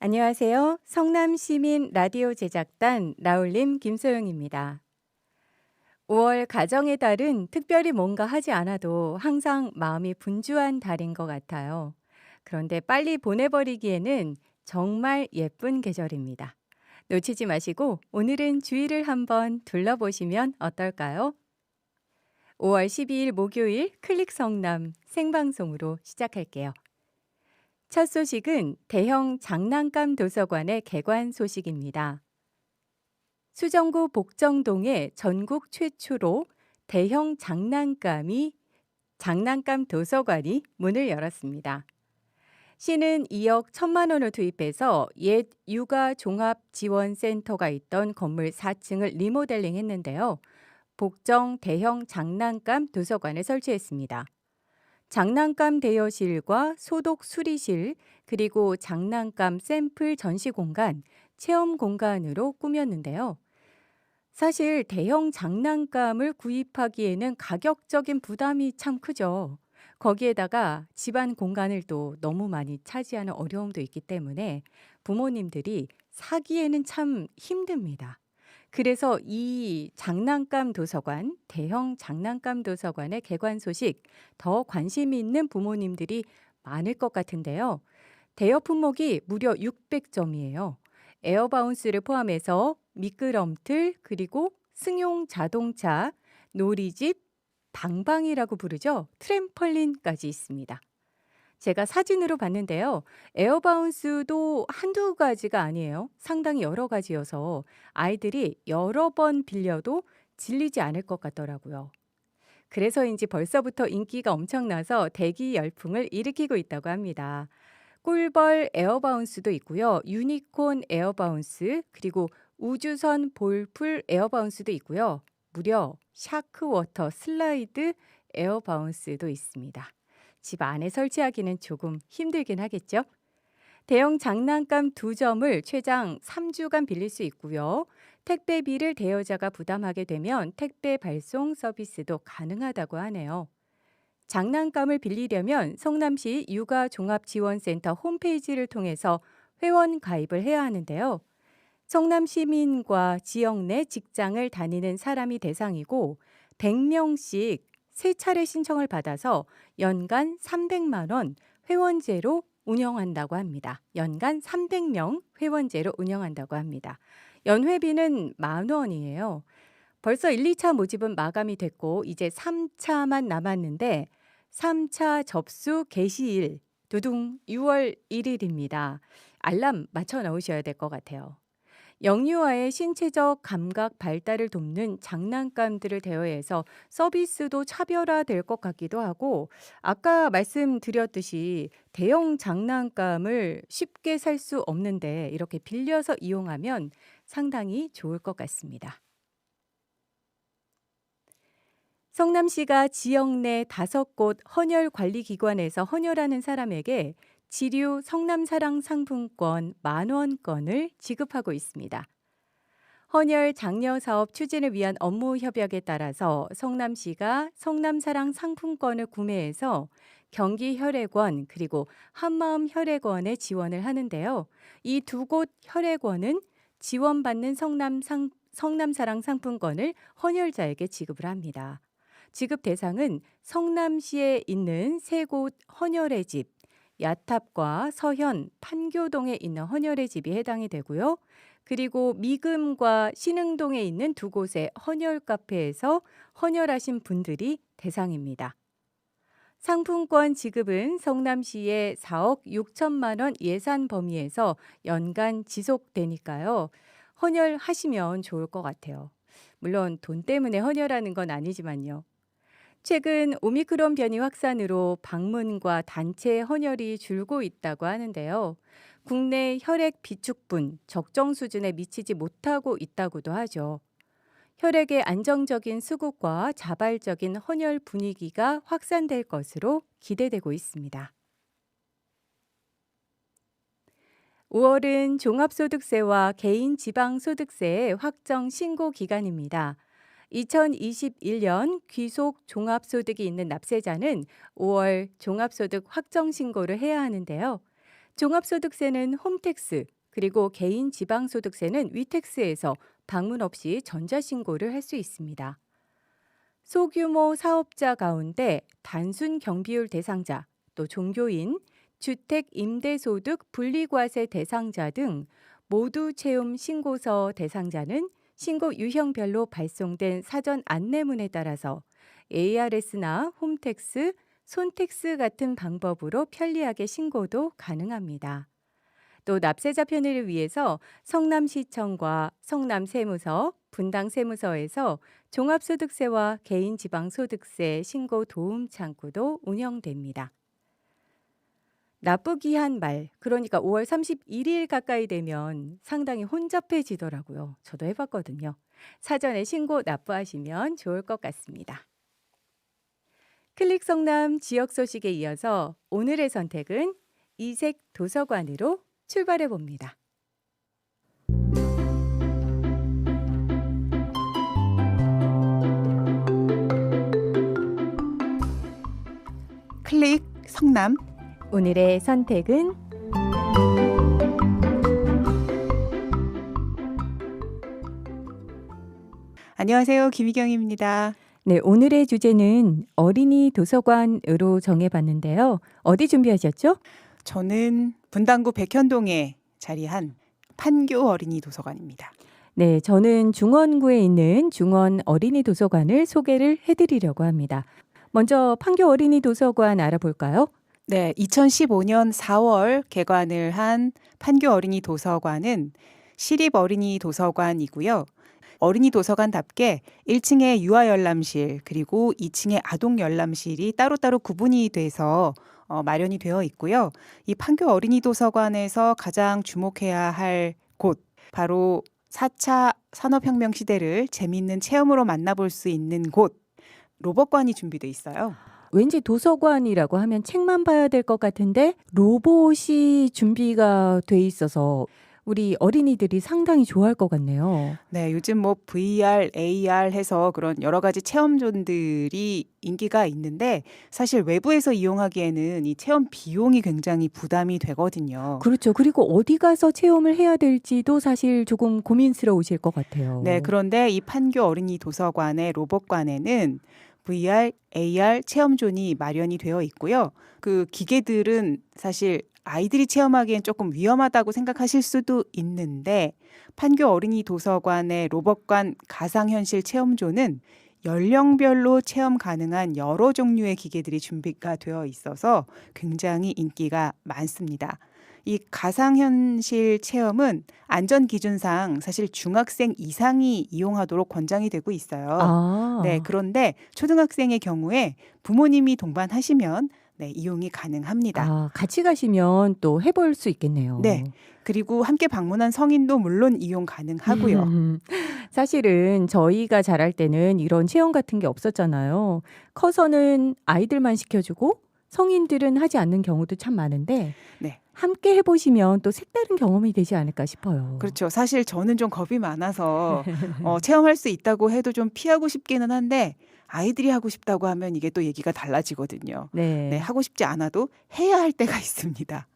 안녕하세요. 성남시민 라디오 제작단 라울림 김소영입니다. 5월 가정의 달은 특별히 뭔가 하지 않아도 항상 마음이 분주한 달인 것 같아요. 그런데 빨리 보내버리기에는 정말 예쁜 계절입니다. 놓치지 마시고 오늘은 주위를 한번 둘러보시면 어떨까요? 5월 12일 목요일 클릭 성남 생방송으로 시작할게요. 첫 소식은 대형 장난감 도서관의 개관 소식입니다. 수정구 복정동에 전국 최초로 대형 장난감이 장난감 도서관이 문을 열었습니다. 시는 2억 1천만 원을 투입해서 옛 육아 종합 지원 센터가 있던 건물 4층을 리모델링 했는데요. 복정 대형 장난감 도서관을 설치했습니다. 장난감 대여실과 소독 수리실, 그리고 장난감 샘플 전시 공간, 체험 공간으로 꾸몄는데요. 사실 대형 장난감을 구입하기에는 가격적인 부담이 참 크죠. 거기에다가 집안 공간을 또 너무 많이 차지하는 어려움도 있기 때문에 부모님들이 사기에는 참 힘듭니다. 그래서 이 장난감 도서관, 대형 장난감 도서관의 개관 소식 더 관심 있는 부모님들이 많을 것 같은데요. 대여 품목이 무려 600점이에요. 에어바운스를 포함해서 미끄럼틀, 그리고 승용 자동차, 놀이집, 방방이라고 부르죠. 트램펄린까지 있습니다. 제가 사진으로 봤는데요. 에어바운스도 한두 가지가 아니에요. 상당히 여러 가지여서 아이들이 여러 번 빌려도 질리지 않을 것 같더라고요. 그래서인지 벌써부터 인기가 엄청나서 대기 열풍을 일으키고 있다고 합니다. 꿀벌 에어바운스도 있고요. 유니콘 에어바운스, 그리고 우주선 볼풀 에어바운스도 있고요. 무려 샤크워터 슬라이드 에어바운스도 있습니다. 집 안에 설치하기는 조금 힘들긴 하겠죠? 대형 장난감 두 점을 최장 3주간 빌릴 수 있고요. 택배비를 대여자가 부담하게 되면 택배 발송 서비스도 가능하다고 하네요. 장난감을 빌리려면 성남시 육아종합지원센터 홈페이지를 통해서 회원 가입을 해야 하는데요. 성남 시민과 지역 내 직장을 다니는 사람이 대상이고 100명씩 세 차례 신청을 받아서 연간 300만 원 회원제로 운영한다고 합니다. 연간 300명 회원제로 운영한다고 합니다. 연회비는 만 원이에요. 벌써 1, 2차 모집은 마감이 됐고 이제 3차만 남았는데 3차 접수 개시일 두둥 6월 1일입니다. 알람 맞춰 놓으셔야 될 것 같아요. 영유아의 신체적 감각 발달을 돕는 장난감들을 대여해서 서비스도 차별화될 것 같기도 하고 아까 말씀드렸듯이 대형 장난감을 쉽게 살 수 없는데 이렇게 빌려서 이용하면 상당히 좋을 것 같습니다. 성남시가 지역 내 다섯 곳 헌혈 관리 기관에서 헌혈하는 사람에게 지류 성남사랑 상품권 만 원권을 지급하고 있습니다. 헌혈 장려 사업 추진을 위한 업무 협약에 따라서 성남시가 성남사랑 상품권을 구매해서 경기 혈액원 그리고 한마음 혈액원에 지원을 하는데요. 이 두 곳 혈액원은 지원받는 성남 상, 성남사랑 상품권을 헌혈자에게 지급을 합니다. 지급 대상은 성남시에 있는 세 곳 헌혈의 집, 야탑과 서현, 판교동에 있는 헌혈의 집이 해당이 되고요. 그리고 미금과 신흥동에 있는 두 곳의 헌혈 카페에서 헌혈하신 분들이 대상입니다. 상품권 지급은 성남시의 4억 6천만 원 예산 범위에서 연간 지속되니까요. 헌혈하시면 좋을 것 같아요. 물론 돈 때문에 헌혈하는 건 아니지만요. 최근 오미크론 변이 확산으로 방문과 단체 헌혈이 줄고 있다고 하는데요. 국내 혈액 비축분 적정 수준에 미치지 못하고 있다고도 하죠. 혈액의 안정적인 수급과 자발적인 헌혈 분위기가 확산될 것으로 기대되고 있습니다. 5월은 종합소득세와 개인지방소득세의 확정 신고 기간입니다. 2021년 귀속 종합소득이 있는 납세자는 5월 종합소득 확정 신고를 해야 하는데요. 종합소득세는 홈택스, 그리고 개인 지방소득세는 위택스에서 방문 없이 전자신고를 할 수 있습니다. 소규모 사업자 가운데 단순 경비율 대상자, 또 종교인, 주택 임대소득 분리과세 대상자 등 모두 채움 신고서 대상자는 신고 유형별로 발송된 사전 안내문에 따라서 ARS나 홈택스, 손택스 같은 방법으로 편리하게 신고도 가능합니다. 또 납세자 편의를 위해서 성남시청과 성남세무서, 분당세무서에서 종합소득세와 개인지방소득세 신고 도움 창구도 운영됩니다. 납부기한 말, 그러니까 5월 31일 가까이 되면 상당히 혼잡해지더라고요. 저도 해봤거든요. 사전에 신고 납부하시면 좋을 것 같습니다. 클릭 성남 지역 소식에 이어서 오늘의 선택은 이색 도서관으로 출발해 봅니다. 클릭 성남 오늘의 선택은 안녕하세요 김희경입니다. 네, 오늘의 주제는 어린이 도서관으로 정해봤는데요. 어디 준비하셨죠? 저는 분당구 백현동에 자리한 판교 어린이 도서관입니다. 네, 저는 중원구에 있는 중원 어린이 도서관을 소개를 해드리려고 합니다. 먼저 판교 어린이 도서관 알아볼까요? 네, 2015년 4월 개관을 한 판교 어린이 도서관은 시립 어린이 도서관이고요. 어린이 도서관답게 1층에 유아 열람실 그리고 2층에 아동 열람실이 따로따로 구분이 돼서 어, 마련이 되어 있고요. 이 판교 어린이 도서관에서 가장 주목해야 할 곳 바로 4차 산업혁명 시대를 재미있는 체험으로 만나볼 수 있는 곳 로봇관이 준비돼 있어요. 왠지 도서관이라고 하면 책만 봐야 될 것 같은데 로봇이 준비가 돼 있어서 우리 어린이들이 상당히 좋아할 것 같네요. 네, 요즘 뭐 VR, AR 해서 그런 여러 가지 체험존들이 인기가 있는데 사실 외부에서 이용하기에는 이 체험 비용이 굉장히 부담이 되거든요. 그렇죠. 그리고 어디 가서 체험을 해야 될지도 사실 조금 고민스러우실 것 같아요. 네, 그런데 이 판교 어린이 도서관의 로봇관에는 VR, AR 체험존이 마련이 되어 있고요. 그 기계들은 사실 아이들이 체험하기엔 조금 위험하다고 생각하실 수도 있는데 판교 어린이 도서관의 로봇관 가상현실 체험존은 연령별로 체험 가능한 여러 종류의 기계들이 준비가 되어 있어서 굉장히 인기가 많습니다. 이 가상현실 체험은 안전 기준상 사실 중학생 이상이 이용하도록 권장이 되고 있어요. 아, 네, 그런데 초등학생의 경우에 부모님이 동반하시면 네, 이용이 가능합니다. 아, 같이 가시면 또 해볼 수 있겠네요. 네. 그리고 함께 방문한 성인도 물론 이용 가능하고요. 음, 사실은 저희가 자랄 때는 이런 체험 같은 게 없었잖아요. 커서는 아이들만 시켜주고 성인들은 하지 않는 경우도 참 많은데 네. 함께 해보시면 또 색다른 경험이 되지 않을까 싶어요. 그렇죠. 사실 저는 좀 겁이 많아서 어, 체험할 수 있다고 해도 좀 피하고 싶기는 한데 아이들이 하고 싶다고 하면 이게 또 얘기가 달라지거든요. 네. 네, 하고 싶지 않아도 해야 할 때가 있습니다.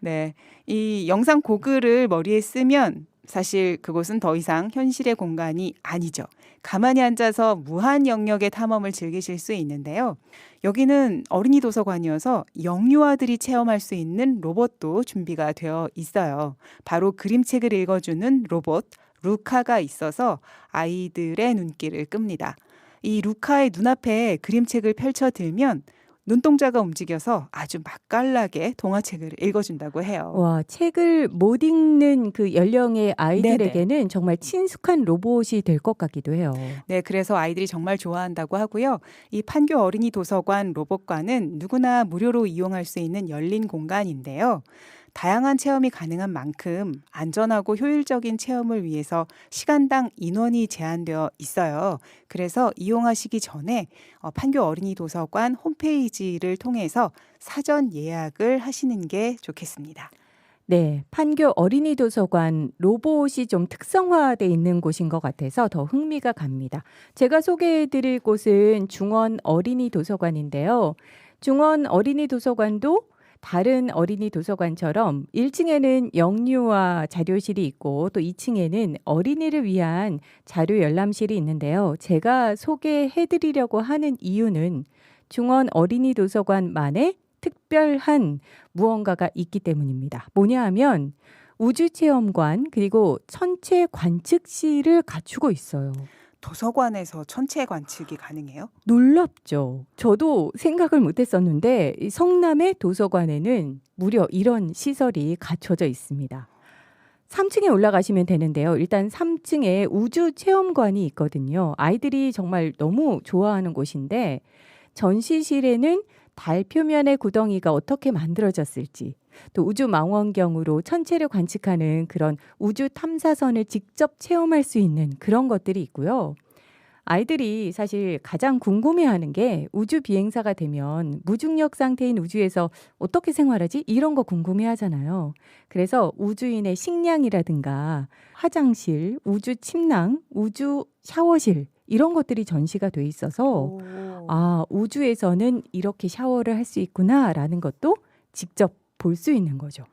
네, 이 영상 고글을 머리에 쓰면 사실 그곳은 더 이상 현실의 공간이 아니죠. 가만히 앉아서 무한 영역의 탐험을 즐기실 수 있는데요. 여기는 어린이 도서관이어서 영유아들이 체험할 수 있는 로봇도 준비가 되어 있어요. 바로 그림책을 읽어주는 로봇 루카가 있어서 아이들의 눈길을 끕니다. 이 루카의 눈앞에 그림책을 펼쳐들면 눈동자가 움직여서 아주 맛깔나게 동화책을 읽어준다고 해요. 와, 책을 못 읽는 그 연령의 아이들에게는 정말 친숙한 로봇이 될 것 같기도 해요. 네, 그래서 아이들이 정말 좋아한다고 하고요. 이 판교 어린이 도서관 로봇관은 누구나 무료로 이용할 수 있는 열린 공간인데요. 다양한 체험이 가능한 만큼 안전하고 효율적인 체험을 위해서 시간당 인원이 제한되어 있어요. 그래서 이용하시기 전에 어, 판교 어린이 도서관 홈페이지를 통해서 사전 예약을 하시는 게 좋겠습니다. 네, 판교 어린이 도서관 로봇이 좀 특성화돼 있는 곳인 것 같아서 더 흥미가 갑니다. 제가 소개해드릴 곳은 중원 어린이 도서관인데요. 중원 어린이 도서관도 다른 어린이 도서관처럼 1층에는 영유아 자료실이 있고 또 2층에는 어린이를 위한 자료 열람실이 있는데요. 제가 소개해 드리려고 하는 이유는 중원 어린이 도서관만의 특별한 무언가가 있기 때문입니다. 뭐냐 하면 우주 체험관 그리고 천체 관측실을 갖추고 있어요. 도서관에서 천체 관측이 가능해요? 놀랍죠. 저도 생각을 못 했었는데 이 성남의 도서관에는 무려 이런 시설이 갖춰져 있습니다. 3층에 올라가시면 되는데요. 일단 3층에 우주 체험관이 있거든요. 아이들이 정말 너무 좋아하는 곳인데 전시실에는 달 표면의 구덩이가 어떻게 만들어졌을지 또 우주 망원경으로 천체를 관측하는 그런 우주 탐사선을 직접 체험할 수 있는 그런 것들이 있고요. 아이들이 사실 가장 궁금해하는 게 우주 비행사가 되면 무중력 상태인 우주에서 어떻게 생활하지? 이런 거 궁금해하잖아요. 그래서 우주인의 식량이라든가 화장실, 우주 침낭, 우주 샤워실 이런 것들이 전시가 돼 있어서 오. 아, 우주에서는 이렇게 샤워를 할 수 있구나라는 것도 직접 볼 수 있는 거죠.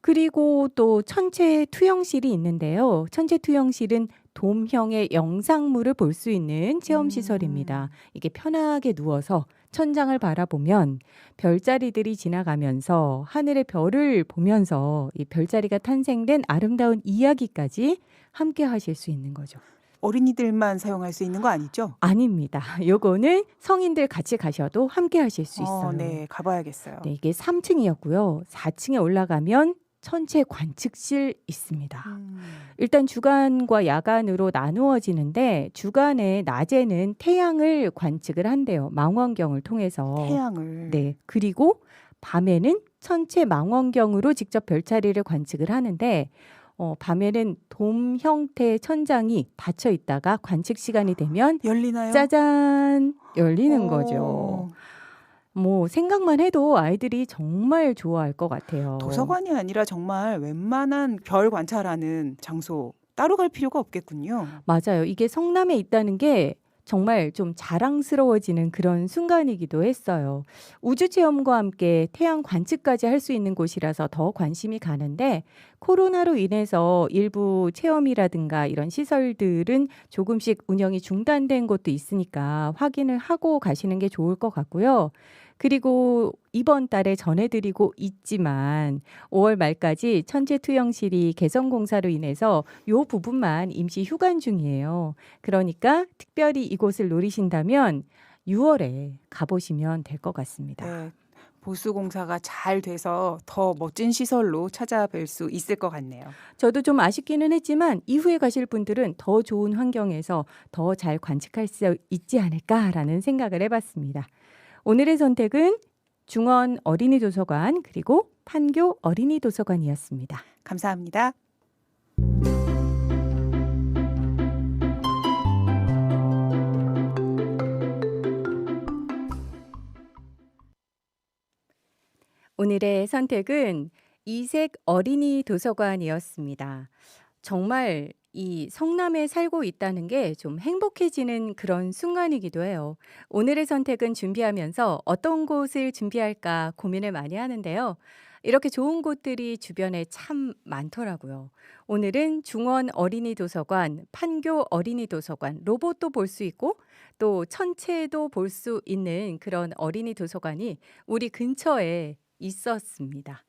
그리고 또 천체 투영실이 있는데요. 천체 투영실은 돔형의 영상물을 볼 수 있는 체험 시설입니다. 이게 편하게 누워서 천장을 바라보면 별자리들이 지나가면서 하늘의 별을 보면서 이 별자리가 탄생된 아름다운 이야기까지 함께 하실 수 있는 거죠. 어린이들만 사용할 수 있는 거 아니죠? 아닙니다. 요거는 성인들 같이 가셔도 함께 하실 수 있어요. 어, 네, 가봐야겠어요. 네, 이게 3층이었고요. 4층에 올라가면 천체 관측실 있습니다. 음. 일단 주간과 야간으로 나누어지는데 주간에 낮에는 태양을 관측을 한대요. 망원경을 통해서. 태양을 네. 그리고 밤에는 천체 망원경으로 직접 별자리를 관측을 하는데 어, 밤에는 돔 형태의 천장이 닫혀 있다가 관측 시간이 되면 열리나요? 짜잔 열리는 오. 거죠. 뭐 생각만 해도 아이들이 정말 좋아할 것 같아요. 도서관이 아니라 정말 웬만한 별 관찰하는 장소 따로 갈 필요가 없겠군요. 맞아요. 이게 성남에 있다는 게 정말 좀 자랑스러워지는 그런 순간이기도 했어요. 우주 체험과 함께 태양 관측까지 할 수 있는 곳이라서 더 관심이 가는데 코로나로 인해서 일부 체험이라든가 이런 시설들은 조금씩 운영이 중단된 곳도 있으니까 확인을 하고 가시는 게 좋을 것 같고요. 그리고 이번 달에 전해드리고 있지만 5월 말까지 천체 투영실이 개선 공사로 인해서 요 부분만 임시 휴관 중이에요. 그러니까 특별히 이곳을 노리신다면 6월에 가보시면 될 것 같습니다. 네. 보수 공사가 잘 돼서 더 멋진 시설로 찾아뵐 수 있을 것 같네요. 저도 좀 아쉽기는 했지만 이후에 가실 분들은 더 좋은 환경에서 더 잘 관측할 수 있지 않을까라는 생각을 해봤습니다. 오늘의 선택은 중원 어린이 도서관 그리고 판교 어린이 도서관이었습니다. 감사합니다. 오늘의 선택은 이색 어린이 도서관이었습니다. 정말 이 성남에 살고 있다는 게 좀 행복해지는 그런 순간이기도 해요. 오늘의 선택은 준비하면서 어떤 곳을 준비할까 고민을 많이 하는데요. 이렇게 좋은 곳들이 주변에 참 많더라고요. 오늘은 중원 어린이 도서관, 판교 어린이 도서관, 로봇도 볼 수 있고 또 천체도 볼 수 있는 그런 어린이 도서관이 우리 근처에 있었습니다.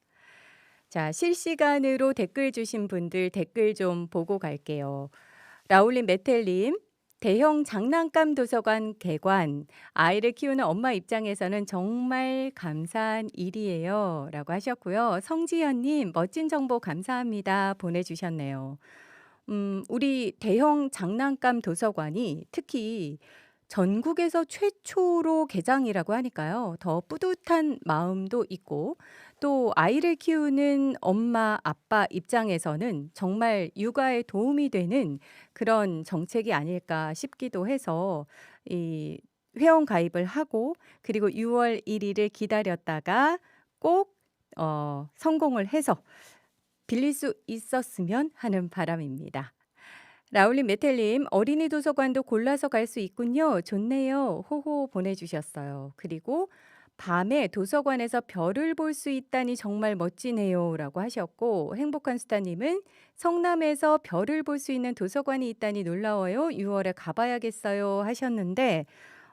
자, 실시간으로 댓글 주신 분들 댓글 좀 보고 갈게요. 라울린 메텔님, 대형 장난감 도서관 개관. 아이를 키우는 엄마 입장에서는 정말 감사한 일이에요. 라고 하셨고요. 성지현님, 멋진 정보 감사합니다. 보내주셨네요. 음, 우리 대형 장난감 도서관이 특히 전국에서 최초로 개장이라고 하니까요. 더 뿌듯한 마음도 있고 또 아이를 키우는 엄마, 아빠 입장에서는 정말 육아에 도움이 되는 그런 정책이 아닐까 싶기도 해서 이 회원 가입을 하고 그리고 6월 1일을 기다렸다가 꼭 어, 성공을 해서 빌릴 수 있었으면 하는 바람입니다. 라울린 메텔님 어린이 도서관도 골라서 갈 수 있군요. 좋네요. 호호 보내주셨어요. 그리고 밤에 도서관에서 별을 볼 수 있다니 정말 멋지네요 라고 하셨고 행복한 수다님은 성남에서 별을 볼 수 있는 도서관이 있다니 놀라워요. 6월에 가봐야겠어요 하셨는데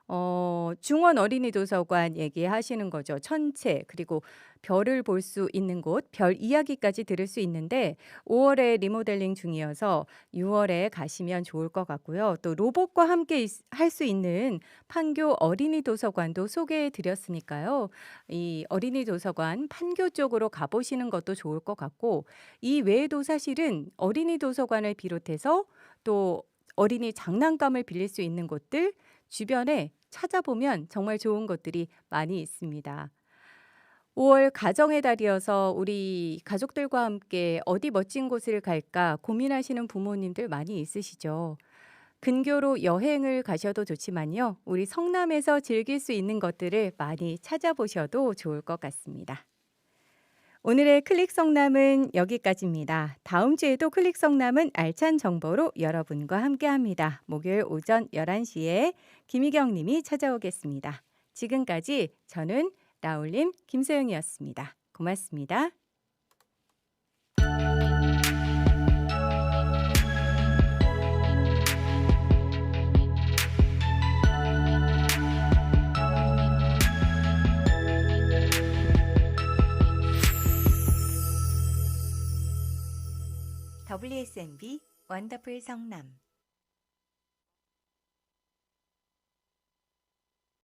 어, 중원 어린이 도서관 얘기하시는 거죠. 천체 그리고 별을 볼 수 있는 곳, 별 이야기까지 들을 수 있는데 5월에 리모델링 중이어서 6월에 가시면 좋을 것 같고요. 또 로봇과 함께 할 수 있는 판교 어린이 도서관도 소개해 드렸으니까요. 이 어린이 도서관 판교 쪽으로 가보시는 것도 좋을 것 같고 이 외에도 사실은 어린이 도서관을 비롯해서 또 어린이 장난감을 빌릴 수 있는 곳들 주변에 찾아보면 정말 좋은 것들이 많이 있습니다. 5월 가정의 달이어서 우리 가족들과 함께 어디 멋진 곳을 갈까 고민하시는 부모님들 많이 있으시죠. 근교로 여행을 가셔도 좋지만요. 우리 성남에서 즐길 수 있는 것들을 많이 찾아보셔도 좋을 것 같습니다. 오늘의 클릭 성남은 여기까지입니다. 다음 주에도 클릭 성남은 알찬 정보로 여러분과 함께 합니다. 목요일 오전 11시에 김희경 님이 찾아오겠습니다. 지금까지 저는 라울림 김소영이었습니다. 고맙습니다. WSNB 원더풀 성남